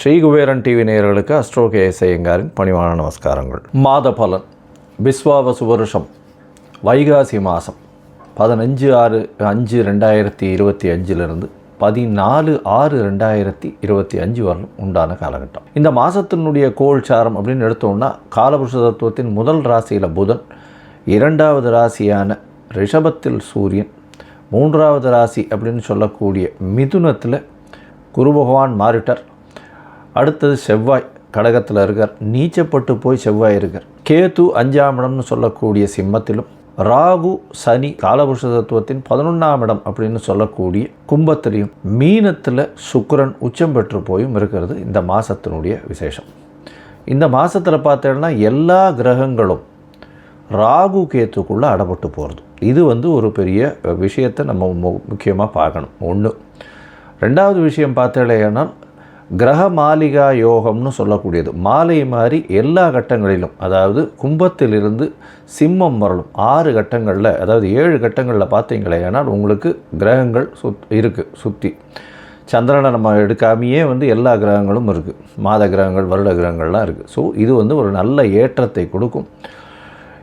Sri Kuberan TV நேயர்களுக்கு astro K ஐயங்காரின் பணிவான நமஸ்காரங்கள். மாத பலன். விஸ்வாவசு வருஷம். வைகாசி மாதம் பதினஞ்சு ஆறு அஞ்சு ரெண்டாயிரத்தி இருபத்தி அஞ்சிலிருந்து பதினாலு ஆறு ரெண்டாயிரத்தி இருபத்தி அஞ்சு வரலும் உண்டான காலகட்டம். இந்த மாதத்தினுடைய கோல் சாரம் அப்படின்னு எடுத்தோம்னா காலபுருஷ தத்துவத்தின் முதல் ராசியில் புதன் இரண்டாவது ராசியான ரிஷபத்தில் சூரியன் மூன்றாவது ராசி அப்படின்னு சொல்லக்கூடிய மிதுனத்தில் குரு பகவான் மாறிட்டார். அடுத்தது செவ்வாய் கடகத்தில் இருக்கார். நீச்சப்பட்டு போய் செவ்வாய் இருக்கார். கேது அஞ்சாம் இடம்னு சொல்லக்கூடிய சிம்மத்திலும் ராகு சனி காலபுருஷ தத்துவத்தின் பதினொன்றாம் இடம் அப்படின்னு சொல்லக்கூடிய கும்பத்திலையும் மீனத்தில் சுக்கரன் உச்சம் பெற்று போயும் இருக்கிறது இந்த மாதத்தினுடைய விசேஷம். இந்த மாதத்தில் பார்த்தேன்னா எல்லா கிரகங்களும் ராகு கேத்துக்குள்ளே அடப்பட்டு போகிறது இது வந்து ஒரு பெரிய விஷயத்தை நம்ம முக்கியமாக பார்க்கணும். ஒன்று ரெண்டாவது விஷயம் பார்த்தேனால் கிரக மாளிகா யோகம்னு சொல்லக்கூடியது. மாலை மாதிரி எல்லா கட்டங்களிலும் அதாவது கும்பத்திலிருந்து சிம்மம் வரலும் ஆறு கட்டங்களில் அதாவது ஏழு கட்டங்களில் பார்த்தீங்களேனால் உங்களுக்கு கிரகங்கள் சுத் இருக்குது சுற்றி சந்திரனை நம்ம எடுக்காமையே வந்து எல்லா கிரகங்களும் இருக்குது மாத கிரகங்கள் வருட கிரகங்கள்லாம் இருக்குது ஸோ இது வந்து ஒரு நல்ல ஏற்றத்தை கொடுக்கும்.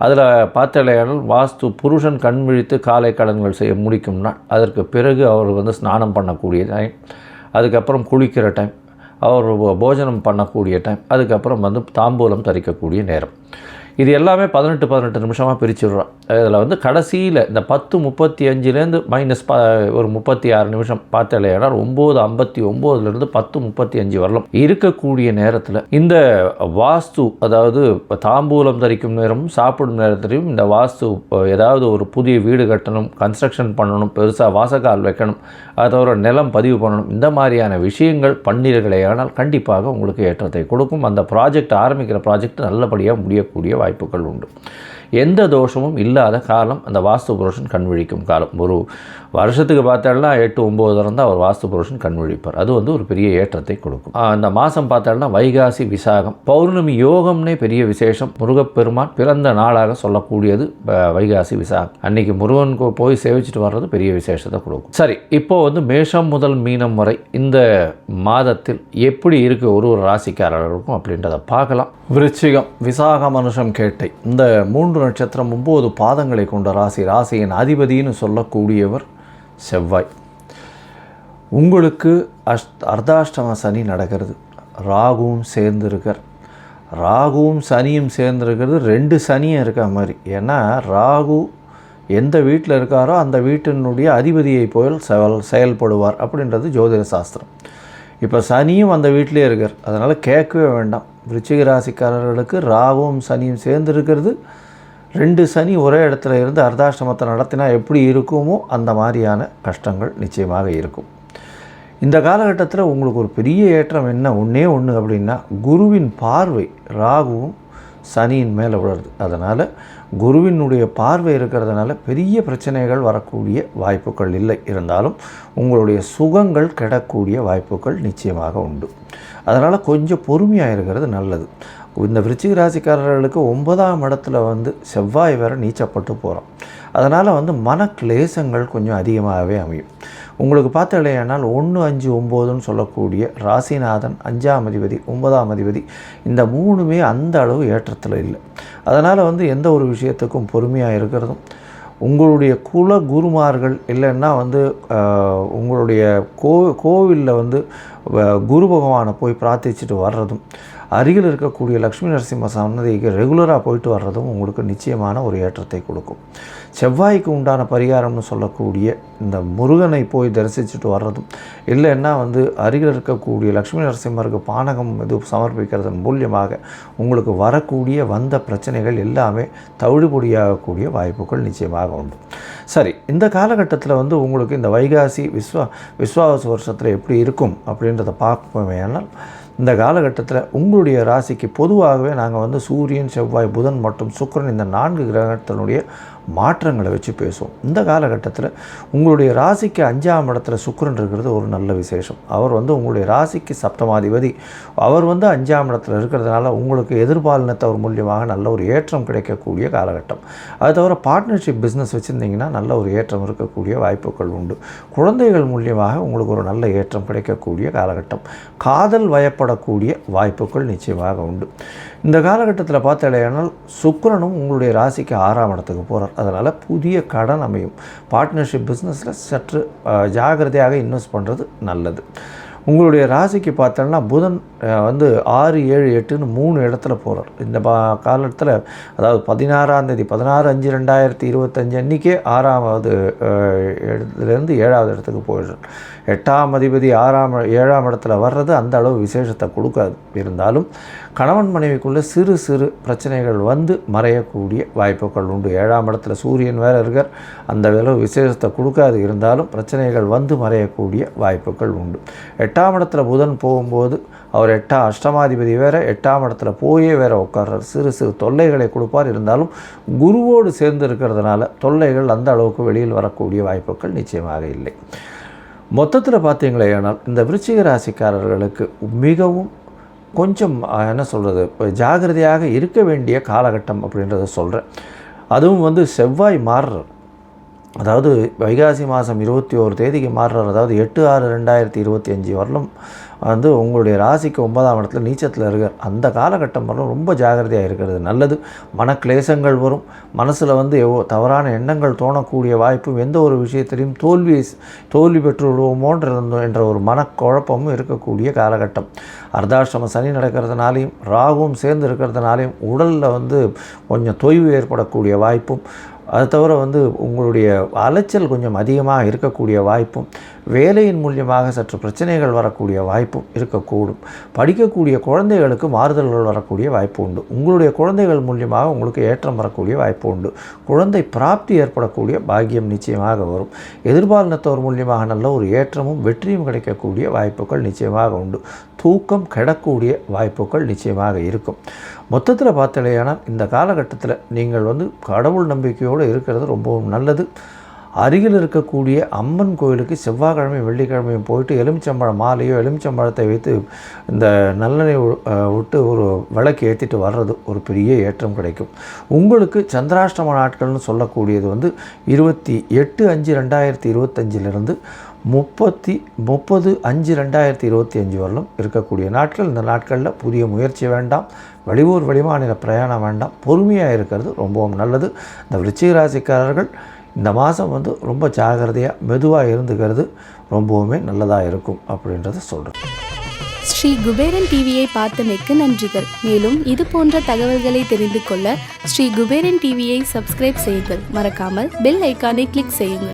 அதில் பார்த்தாலேயானால் வாஸ்து புருஷன் கண் விழித்து காலை கடன்கள் செய்ய முடிக்கும்னா அதற்கு பிறகு அவர் வந்து ஸ்நானம் பண்ணக்கூடிய டைம் அதுக்கப்புறம் குளிக்கிற டைம் அவர் போஜனம் பண்ணக்கூடிய டைம் அதுக்கப்புறம் வந்து தாம்பூலம் தரிக்கக்கூடிய நேரம். இது எல்லாமே பதினெட்டு பதினெட்டு நிமிஷமாக பிரிச்சுடுறோம் இதில் வந்து கடைசியில் இந்த பத்து முப்பத்தி அஞ்சுலேருந்து மைனஸ் ப ஒரு முப்பத்தி ஆறு நிமிஷம் பார்த்தாலேனா ஒம்பது ஐம்பத்தி ஒம்போதுலேருந்து பத்து முப்பத்தி அஞ்சு வரலாம் இருக்கக்கூடிய நேரத்தில் இந்த வாஸ்து அதாவது தாம்பூலம் தரிக்கும் நேரமும் சாப்பிடும் நேரத்திலையும் இந்த வாஸ்து ஏதாவது ஒரு புதிய வீடு கட்டணும் கன்ஸ்ட்ரக்ஷன் பண்ணணும் பெருசாக வாசக்கால் வைக்கணும் அதோட நிலம் பதிவு பண்ணணும் இந்த மாதிரியான விஷயங்கள் பண்ணீர்களேயானால் கண்டிப்பாக உங்களுக்கு ஏற்றத்தை கொடுக்கும். அந்த ப்ராஜெக்ட் ஆரம்பிக்கிற ப்ராஜெக்ட் நல்லபடியாக முடியக்கூடிய வாய்ப்புகள் உண்டு. எந்த தோஷமும் இல்லாத காலம் அந்த வாஸ்து புருஷன் கண்விழிக்கும் காலம். ஒரு வருஷத்துக்கு பார்த்தாலும் எட்டு ஒம்பது தரம் தான் அவர் வாஸ்து புருஷன் கண்விழிப்பார். அது வந்து ஒரு பெரிய ஏற்றத்தை கொடுக்கும். அந்த மாதம் பார்த்தாலும்னா வைகாசி விசாகம். பௌர்ணமி யோகம்னே பெரிய விசேஷம். முருகப்பெருமான் பிறந்த நாளாக சொல்லக்கூடியது வைகாசி விசாகம். அன்னைக்கு முருகன் போய் சேவிச்சுட்டு வர்றது பெரிய விசேஷத்தை கொடுக்கும். சரி இப்போ வந்து மேஷம் முதல் மீனம் வரை இந்த மாதத்தில் எப்படி இருக்குது ஒரு ஒரு ராசிக்காரர்களுக்கும் அப்படின்றத பார்க்கலாம். விருச்சிகம் விசாக மனுஷம் கேட்டை. இந்த மூன்று நட்சத்திரம் ஒம்பது பாதங்களை கொண்ட ராசி. ராசியின் அதிபதினு சொல்லக்கூடியவர் செவ்வாய். உங்களுக்கு அஷ் அர்த்தாஷ்டம சனி நடக்கிறது. ராகுவும் சேர்ந்துருக்கார். ராகுவும் சனியும் சேர்ந்துருக்கிறது. ரெண்டு சனியும் இருக்க மாதிரி. ஏன்னா ராகு எந்த வீட்டில் இருக்காரோ அந்த வீட்டினுடைய அதிபதியை போல் செயல் செயல்படுவார் அப்படின்றது ஜோதிட சாஸ்திரம். இப்போ சனியும் அந்த வீட்டிலே இருக்கார். அதனால் கேட்கவே வேண்டாம். விருச்சிக ராசிக்காரர்களுக்கு ராகுவும் சனியும் சேர்ந்து இருக்கிறது ரெண்டு சனி ஒரே இடத்துல இருந்து அர்த்தாஷ்டமத்தை நடத்தினா எப்படி இருக்குமோ அந்த மாதிரியான கஷ்டங்கள் நிச்சயமாக இருக்கும். இந்த காலகட்டத்தில் உங்களுக்கு ஒரு பெரிய ஏற்றம் என்ன? ஒன்றே ஒன்று அப்படின்னா குருவின் பார்வை ராகுவும் சனியின் மேலே விழுறது அதனால் குருவினுடைய பார்வை இருக்கிறதுனால பெரிய பிரச்சனைகள் வரக்கூடிய வாய்ப்புகள் இல்லை. இருந்தாலும் உங்களுடைய சுகங்கள் கிடக்கூடிய வாய்ப்புகள் நிச்சயமாக உண்டு. அதனால் கொஞ்சம் பொறுமையாக இருக்கிறது நல்லது. இந்த விருச்சிக ராசிக்காரர்களுக்கு ஒன்பதாம் இடத்துல வந்து செவ்வாய் வேற நீச்சப்பட்டு போகிறோம் அதனால் வந்து மன கிளேசங்கள் கொஞ்சம் அதிகமாகவே அமையும். உங்களுக்கு பார்த்தாலேயானால் ஒன்று அஞ்சு ஒம்போதுன்னு சொல்லக்கூடிய ராசிநாதன் அஞ்சாம் அதிபதி ஒன்பதாம் அதிபதி இந்த மூணுமே அந்த அளவு ஏற்றத்தில் இல்லை. அதனால் வந்து எந்த ஒரு விஷயத்துக்கும் பொறுமையாக இருக்கிறதும் உங்களுடைய குல குருமார்கள் இல்லைன்னா வந்து உங்களுடைய கோ கோவிலில் வந்து வ- குரு பகவானை போய் பிரார்த்திச்சுட்டு வர்றதும் அருகில் இருக்கக்கூடிய லக்ஷ்மி நரசிம்ம சன்னதிக்கு ரெகுலராக போயிட்டு வர்றதும் உங்களுக்கு நிச்சயமான ஒரு ஏற்றத்தை கொடுக்கும். செவ்வாய்க்கு உண்டான பரிகாரம்னு சொல்லக்கூடிய இந்த முருகனை போய் தரிசிச்சுட்டு வர்றதும் இல்லைன்னா வந்து அருகில் இருக்கக்கூடிய லக்ஷ்மி நரசிம்மருக்கு பானகம் இது சமர்ப்பிக்கிறதன் மூலியமாக உங்களுக்கு வரக்கூடிய வந்த பிரச்சனைகள் எல்லாமே தவிடுபொடியாகக்கூடிய வாய்ப்புகள் நிச்சயமாக உண்டு. சரி இந்த காலகட்டத்தில் வந்து உங்களுக்கு இந்த வைகாசி விஸ்வா விஸ்வாவச வருஷத்தில் எப்படி இருக்கும் அப்படின்றத பார்ப்போமேனால் இந்த காலகட்டத்தில் உங்களுடைய ராசிக்கு பொதுவாகவே நாங்கள் வந்து சூரியன் செவ்வாய் புதன் மற்றும் சுக்கிரன் இந்த நான்கு கிரகத்தினுடைய மாற்றங்களை வச்சு பேசுவோம். இந்த காலகட்டத்தில் உங்களுடைய ராசிக்கு அஞ்சாம் இடத்துல சுக்கரன் இருக்கிறது ஒரு நல்ல விசேஷம். அவர் வந்து உங்களுடைய ராசிக்கு சப்தமாதிபதி. அவர் வந்து அஞ்சாம் இடத்துல இருக்கிறதுனால உங்களுக்கு எதிர்பாலினத்தவர் மூலியமாக நல்ல ஒரு ஏற்றம் கிடைக்கக்கூடிய காலகட்டம். அது தவிர பார்ட்னர்ஷிப் பிஸ்னஸ் வச்சுருந்தீங்கன்னா நல்ல ஒரு ஏற்றம் இருக்கக்கூடிய வாய்ப்புகள் உண்டு. குழந்தைகள் மூலியமாக உங்களுக்கு ஒரு நல்ல ஏற்றம் கிடைக்கக்கூடிய காலகட்டம். காதல் வயப்படக்கூடிய வாய்ப்புகள் நிச்சயமாக உண்டு. இந்த காலகட்டத்தில் பார்த்தாலேயானால் சுக்கரனும் உங்களுடைய ராசிக்கு ஆறாம் இடத்துக்கு போகிறார் அதனால் புதிய கடன் அமையும். பார்ட்னர்ஷிப் பிஸ்னஸில் சற்று ஜாகிரதையாக இன்வெஸ்ட் பண்ணுறது நல்லது. உங்களுடைய ராசிக்கு பார்த்தோன்னா புதன் வந்து ஆறு ஏழு எட்டுன்னு மூணு இடத்துல போகிறார் இந்த பா காலத்தில் அதாவது பதினாறாம் தேதி பதினாறு அஞ்சு ரெண்டாயிரத்தி இருபத்தஞ்சு அன்றைக்கே ஆறாவது இடத்துலேருந்து ஏழாவது இடத்துக்கு போயிடுறார். எட்டாம் அதிபதி ஆறாம் ஏழாம் இடத்துல வர்றது அந்த அளவு விசேஷத்தை கொடுக்காது. இருந்தாலும் கணவன் மனைவிக்குள்ளே சிறு சிறு பிரச்சனைகள் வந்து மறையக்கூடிய வாய்ப்புகள் உண்டு. ஏழாம் இடத்துல சூரியன் வேறு இருக்கார். அந்த அளவு விசேஷத்தை கொடுக்காது. இருந்தாலும் பிரச்சனைகள் வந்து மறையக்கூடிய வாய்ப்புகள் உண்டு. எட்டாம் இடத்துல புதன் போகும்போது அவர் எட்டாம் அஷ்டமாதிபதி வேறு எட்டாம் இடத்துல போயே வேற உட்கார்றார். சிறு சிறு தொல்லைகளை கொடுப்பார். இருந்தாலும் குருவோடு சேர்ந்து இருக்கிறதுனால தொல்லைகள் அந்த அளவுக்கு வெளியில் வரக்கூடிய வாய்ப்புகள் நிச்சயமாக இல்லை. மொத்தத்தில் பார்த்தீங்களேயானால் இந்த விருச்சிக ராசிக்காரர்களுக்கு மிகவும் கொஞ்சம் என்ன சொல்கிறது இப்போ ஜாகிரதையாக இருக்க வேண்டிய காலகட்டம் அப்படின்றத சொல்கிறேன் அதுவும் வந்து செவ்வாய் மாறுறார் அதாவது வைகாசி மாதம் இருபத்தி ஓரு தேதிக்கு மாறுறார். அதாவது எட்டு ஆறு ரெண்டாயிரத்தி இருபத்தி அஞ்சு வரலும் வந்து உங்களுடைய ராசிக்கு ஒன்பதாம் இடத்துல நீச்சத்தில் இருக்கார். அந்த காலகட்டம் வரலும் ரொம்ப ஜாகிரதையாக இருக்கிறது. நல்லது. மனக்லேசங்கள் வரும். மனசில் வந்து எவ்வளோ தவறான எண்ணங்கள் தோணக்கூடிய வாய்ப்பும் எந்த ஒரு விஷயத்திலையும் தோல்வி தோல்வி பெற்று விடுவோமோன்ற என்ற ஒரு மனக்குழப்பமும் இருக்கக்கூடிய காலகட்டம். அர்த்தாஷ்டம சனி நடக்கிறதுனாலையும் ராகுவும் சேர்ந்து இருக்கிறதுனாலையும் உடலில் வந்து கொஞ்சம் தொய்வு ஏற்படக்கூடிய வாய்ப்பும் அது தவிர வந்து உங்களுடைய அலைச்சல் கொஞ்சம் அதிகமாக இருக்கக்கூடிய வாய்ப்பும் வேலையின் மூலியமாக சற்று பிரச்சனைகள் வரக்கூடிய வாய்ப்பும் இருக்கக்கூடும். படிக்கக்கூடிய குழந்தைகளுக்கு மாறுதல்கள் வரக்கூடிய வாய்ப்பு உண்டு. உங்களுடைய குழந்தைகள் மூலியமாக உங்களுக்கு ஏற்றம் வரக்கூடிய வாய்ப்பு உண்டு. குழந்தை பிராப்தி ஏற்படக்கூடிய பாக்கியம் நிச்சயமாக வரும். எதிர்பாலினத்தவர் மூலியமாக நல்ல ஒரு ஏற்றமும் வெற்றியும் கிடைக்கக்கூடிய வாய்ப்புகள் நிச்சயமாக உண்டு. தூக்கம் கெடக்கூடிய வாய்ப்புகள் நிச்சயமாக இருக்கும். மொத்தத்தில் பார்த்தலையானால் இந்த காலகட்டத்தில் நீங்கள் வந்து கடவுள் நம்பிக்கையோடு இருக்கிறது ரொம்பவும் நல்லது. அருகில் இருக்கக்கூடிய அம்மன் கோயிலுக்கு செவ்வாய்க்கிழமை வெள்ளிக்கிழமையும் போயிட்டு எலுமிச்சம்பழம் மாலையோ எலுமிச்சம்பழத்தை வைத்து இந்த நல்லெண்ணெய் விட்டு ஒரு விளக்கு ஏற்றிட்டு வர்றது ஒரு பெரிய ஏற்றம் கிடைக்கும். உங்களுக்கு சந்திராஷ்டம நாட்கள்னு சொல்லக்கூடியது வந்து இருபத்தி எட்டு அஞ்சு ரெண்டாயிரத்தி இருபத்தஞ்சிலிருந்து முப்பத்தி முப்பது அஞ்சு ரெண்டாயிரத்தி இருபத்தி அஞ்சு வரலும் இருக்கக்கூடிய நாட்கள். இந்த நாட்களில் புதிய முயற்சி வேண்டாம் வெளியூர் வெளிமாநில பிரயாணம் வேண்டாம். பொறுமையாக இருக்கிறது ரொம்பவும் நல்லது. இந்த விருச்சிக ராசிக்காரர்கள் இந்த மாதம் வந்து ரொம்ப ஜாகிரதையாக மெதுவாக இருந்துக்கிறது ரொம்பவுமே நல்லதாக இருக்கும் அப்படின்றத சொல்கிறேன் ஸ்ரீ குபேரன் டிவியை பார்த்தமைக்கு நன்றிகள். மேலும் இது போன்ற தகவல்களை தெரிந்து கொள்ள ஸ்ரீ குபேரன் டிவியை சப்ஸ்கிரைப் செய்யுங்கள். மறக்காமல் பெல் ஐக்கானை கிளிக் செய்யுங்கள்.